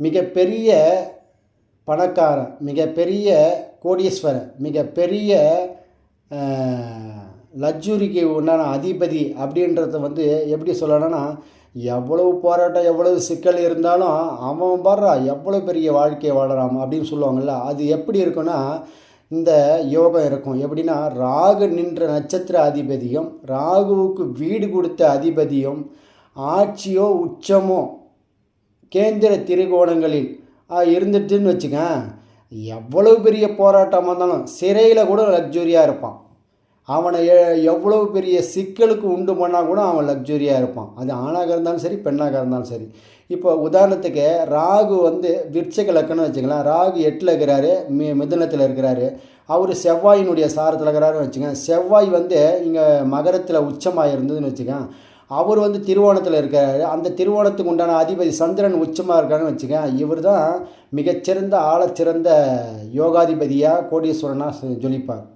மிகப்பெரிய பணக்காரன் மிகப்பெரிய கோடீஸ்வரன் மிகப்பெரிய லக்ஸுரிக்கு உண்டான அதிபதி அப்படின்றத வந்து எப்படி சொல்லணும்னா எவ்வளவு போராட்டம் எவ்வளவு சிக்கல் இருந்தாலும் அவன் பாடுறா எவ்வளோ பெரிய வாழ்க்கையை வாழறான் அப்படின்னு சொல்லுவாங்கள்ல அது எப்படி இருக்குன்னா இந்த யோகம் இருக்கும். எப்படின்னா ராகு நின்ற நட்சத்திர அதிபதியும் ராகுவுக்கு வீடு கொடுத்த அதிபதியும் ஆட்சியோ உச்சமோ கேந்திர திரிகோணங்களில். இருந்துட்டுன்னு வச்சுக்க எவ்வளவு பெரிய போராட்டமாக இருந்தாலும் சிறையில் கூட லக்ஸுரியாக இருப்பான். அவனை எ- எவ்வளவு பெரிய சிக்கலுக்கு உண்டு பண்ணால் கூட அவன் லக்ஸுரியாக இருப்பான். அது ஆணாக இருந்தாலும் சரி பெண்ணாக இருந்தாலும் சரி. இப்போ உதாரணத்துக்கு ராகு வந்து விருச்சக லக்கணம் வச்சுக்கலாம். ராகு எட்டில் இருக்கிறாரு மி மிதனத்தில் இருக்கிறாரு. அவர் செவ்வாயினுடைய சாரத்தில் இருக்கிறாருன்னு வச்சுக்கோங்க செவ்வாய் வந்து இங்கே மகரத்தில் உச்சமாக இருந்ததுன்னு வச்சுக்கேன். அவர் வந்து திருவோணத்தில் இருக்கார். அந்த திருவோணத்துக்கு உண்டான அதிபதி சந்திரன் உச்சமாக இருக்காருன்னு வச்சுக்கேன் இவர் தான் மிகச்சிறந்த ஆழச்சிறந்த யோகாதிபதியாக கோடீஸ்வரனாக ஜொலிப்பார்.